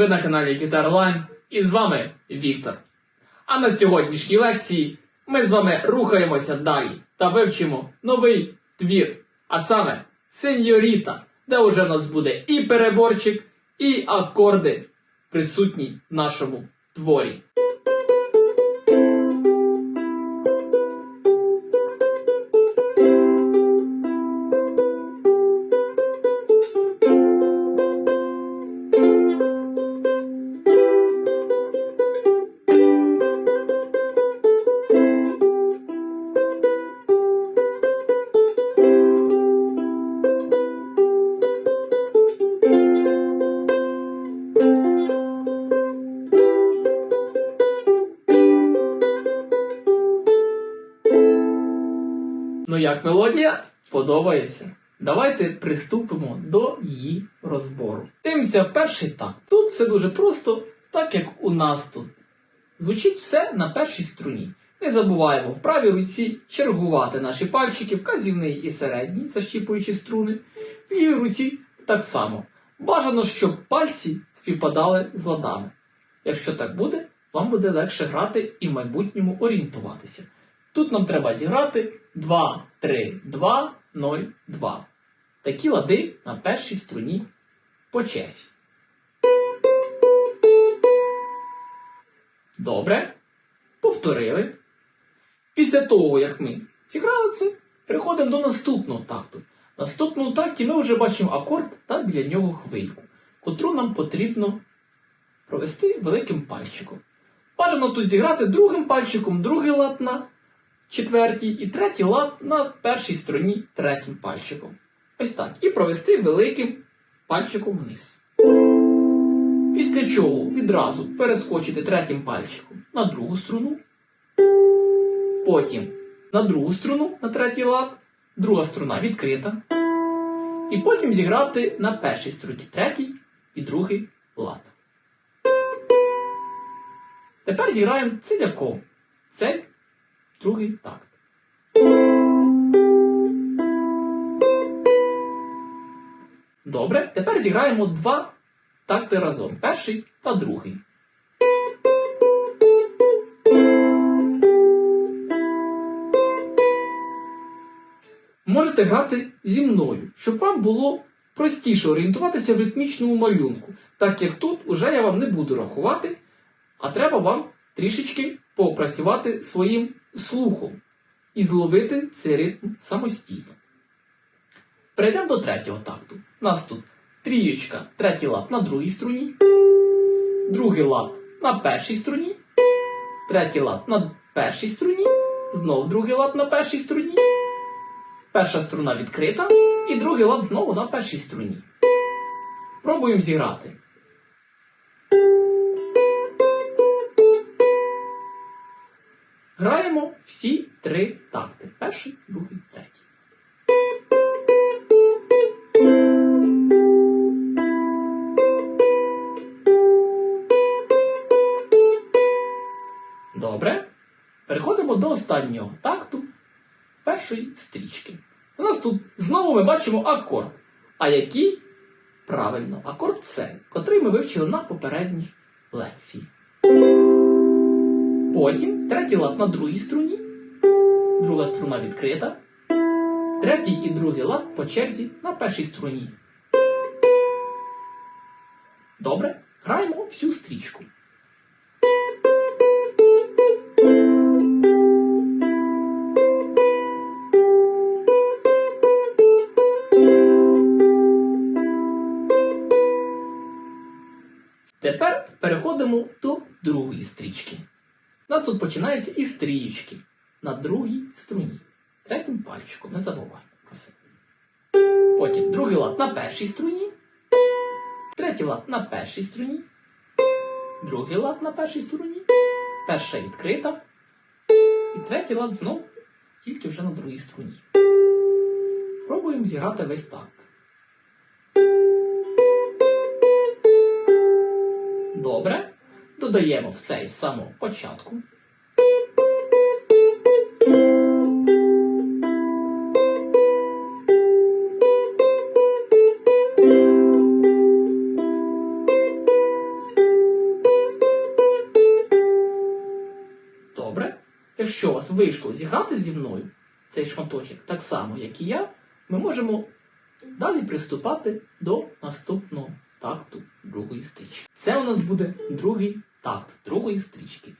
Ви на каналі Guitar і з вами Віктор. А на сьогоднішній лекції ми з вами рухаємося далі та вивчимо новий твір, а саме Сеньоріта, де уже в нас буде і переборчик, і акорди присутні в нашому творі. Як мелодія? Подобається. Давайте приступимо до її розбору. Дивимося перший такт. Тут все дуже просто, так як у нас тут. Звучить все на першій струні. Не забуваємо в правій руці чергувати наші пальчики, вказівний і середній, защіпуючи струни. В лівій руці так само. Бажано, щоб пальці співпадали з ладами. Якщо так буде, вам буде легше грати і в майбутньому орієнтуватися. Тут нам треба зіграти 2, 3, 2, 0, 2. Такі лади на першій струні по черзі. Добре. Повторили. Після того, як ми зіграли це, переходимо до наступного такту. Наступному такті ми вже бачимо акорд та біля нього хвильку, котру нам потрібно провести великим пальчиком. Бажано тут зіграти другим пальчиком, другий лад на четвертій і третій лад на першій стороні третім пальчиком. Ось так. І провести великим пальчиком вниз. Після чого відразу перескочити третім пальчиком на другу струну. Потім на другу струну на третій лад, друга струна відкрита. І потім зіграти на першій струні третій і другий лад. Тепер зіграємо ціляком. Це другий такт. Добре, тепер зіграємо два такти разом. Перший та другий. Можете грати зі мною, щоб вам було простіше орієнтуватися в ритмічному малюнку, так як тут уже я вам не буду рахувати, а треба вам трішечки попрацювати своїм слухом і зловити цей ритм самостійно. Перейдемо до третього такту. У нас тут трієчка, третій лад на другій струні, другий лад на першій струні, третій лад на першій струні, знов другий лад на першій струні, перша струна відкрита, і другий лад знову на першій струні. Пробуємо зіграти. Граємо всі три такти. Перший, другий, третій. Добре. Переходимо до останнього такту першої стрічки. У нас тут знову ми бачимо акорд. А який? Правильно, акорд С, котрий ми вивчили на попередній лекції. Потім третій лад на другій струні, друга струна відкрита, третій і другий лад по черзі на першій струні. Добре, граємо всю стрічку. Тепер переходимо до другої стрічки. Нас тут починається із трієчки на другій струні. Третім пальчиком, не забувай про це. Потім другий лад на першій струні, третій лад на першій струні, другий лад на першій струні, перша відкрита, і третій лад знов тільки вже на другій струні. Пробуємо зіграти весь такт. Добре додаємо все із самого початку. Добре. Якщо у вас вийшло зіграти зі мною цей шматочок так само, як і я, ми можемо далі приступати до наступного такту другої стрічки. Це у нас буде другий такт другої стрічки.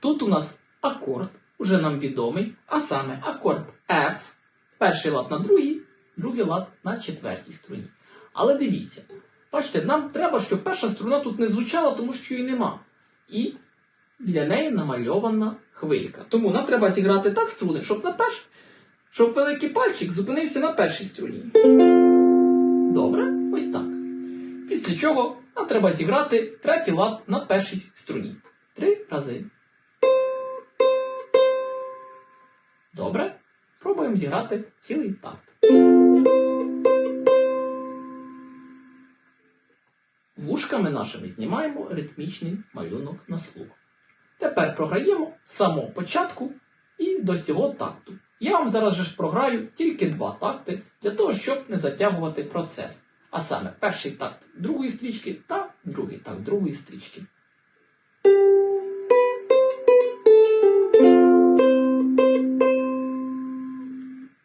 Тут у нас акорд, уже нам відомий, а саме акорд F, перший лад на другій, другий лад на четвертій струні. Але дивіться, бачите, нам треба, щоб перша струна тут не звучала, тому що її нема. І для неї намальована хвилька. Тому нам треба зіграти так струни, щоб на перш... щоб великий пальчик зупинився на першій струні. Добре, ось так. Після чого нам треба зіграти третій лад на першій струні. Три рази. Добре. Пробуємо зіграти цілий такт. Вушками нашими знімаємо ритмічний малюнок на слух. Тепер програємо з самого початку і до цього такту. Я вам зараз же програю тільки два такти для того, щоб не затягувати процес. А саме перший такт другої стрічки та другий такт другої стрічки.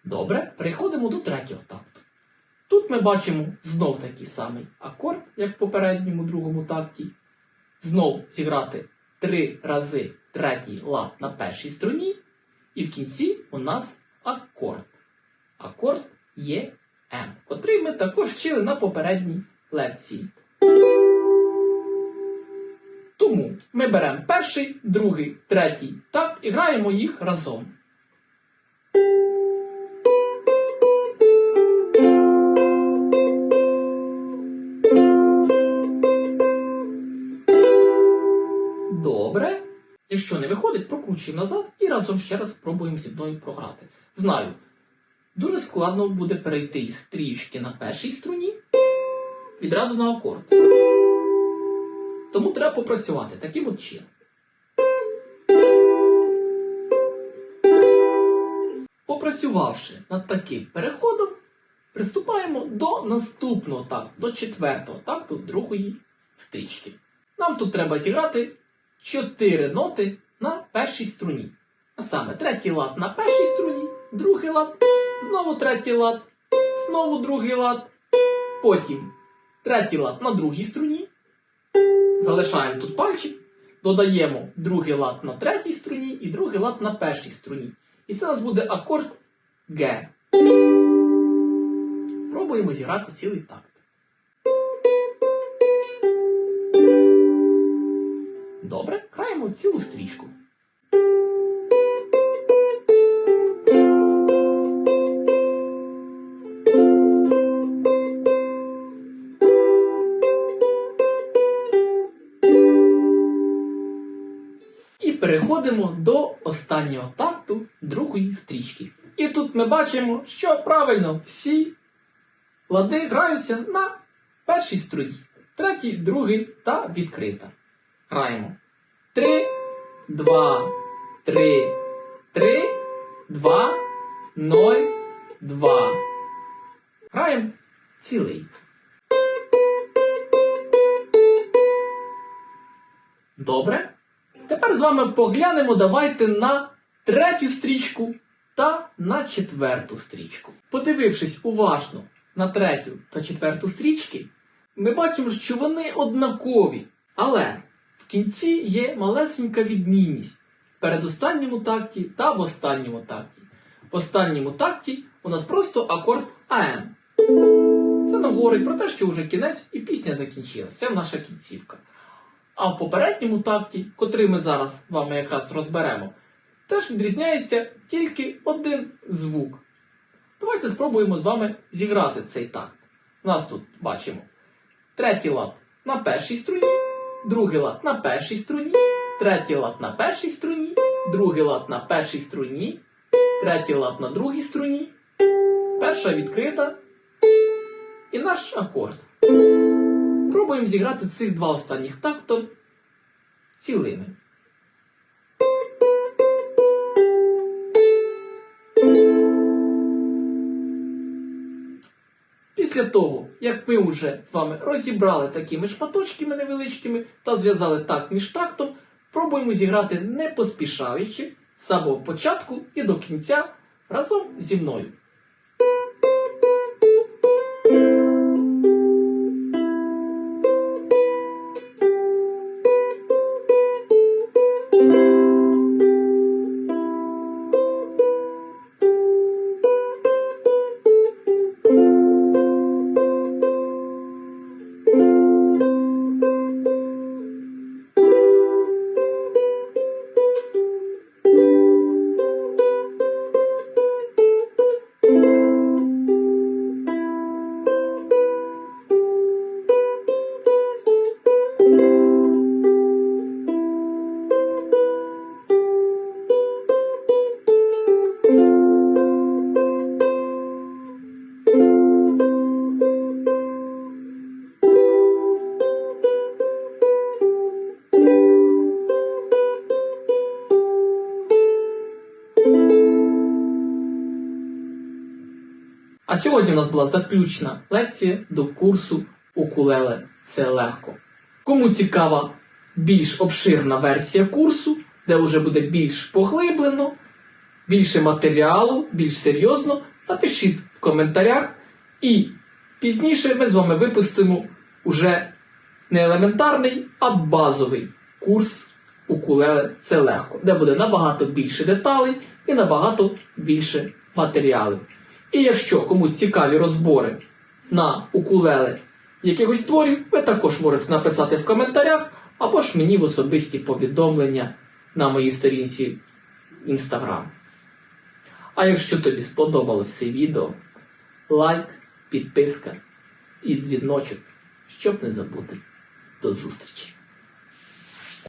Добре, переходимо до третього такту. Тут ми бачимо знов такий самий акорд, як в попередньому другому такті. Знов зіграти три рази третій лад на першій струні. І в кінці у нас акорд. Акорд є М, котрий ми також вчили на попередній лекції. Тому ми беремо перший, другий, третій такт і граємо їх разом. Добре. Якщо не виходить, прокручуємо назад і разом ще раз спробуємо зі мною програти. Знаю, дуже складно буде перейти із стрічки на першій струні відразу на акорд. Тому треба попрацювати таким от чином. Попрацювавши над таким переходом, приступаємо до наступного такту, до четвертого такту другої стрічки. Нам тут треба зіграти 4 ноти на першій струні. А саме третій лад на першій струні, другий лад, знову третій лад, знову другий лад, потім третій лад на другій струні. Залишаємо тут пальчик, додаємо другий лад на третій струні і другий лад на першій струні. І це у нас буде акорд Г. Пробуємо зіграти цілий такт. Добре, граємо цілу стрічку. Переходимо до останнього такту другої стрічки. І тут ми бачимо, що правильно всі лади граються на першій струні, третій, другий та відкрита. Граємо. Три, два, три, три, два, ноль, два. Граємо цілий. Добре. Тепер з вами поглянемо давайте на третю стрічку та на четверту стрічку. Подивившись уважно на третю та четверту стрічки, ми бачимо, що вони однакові. Але в кінці є малесенька відмінність в передостанньому такті та в останньому такті. В останньому такті у нас просто акорд АМ. Це нам говорить про те, що вже кінець і пісня закінчилася. Це наша кінцівка. А в попередньому такті, котрий ми зараз вами якраз розберемо, теж відрізняється тільки один звук. Давайте спробуємо з вами зіграти цей такт. Нас тут бачимо третій лад на першій струні, другий лад на першій струні, третій лад на першій струні, другий лад на першій струні, третій лад на другій струні, перша відкрита і наш акорд. Пробуємо зіграти цих два останніх тактом цілими. Після того, як ми вже з вами розібрали такими шматочками невеличкими та зв'язали такт між тактом, пробуємо зіграти не поспішаючи з самого початку і до кінця разом зі мною. Сьогодні у нас була заключна лекція до курсу укулеле це легко. Кому цікава більш обширна версія курсу, де вже буде більш поглиблено, більше матеріалу, більш серйозно, напишіть в коментарях. І пізніше ми з вами випустимо уже не елементарний, а базовий курс укулеле це легко, де буде набагато більше деталей і набагато більше матеріалів. І якщо комусь цікаві розбори на укулеле якихось творів, ви також можете написати в коментарях або ж мені в особисті повідомлення на моїй сторінці Instagram. А якщо тобі сподобалось це відео, лайк, підписка і дзвіночок, щоб не забути. До зустрічі!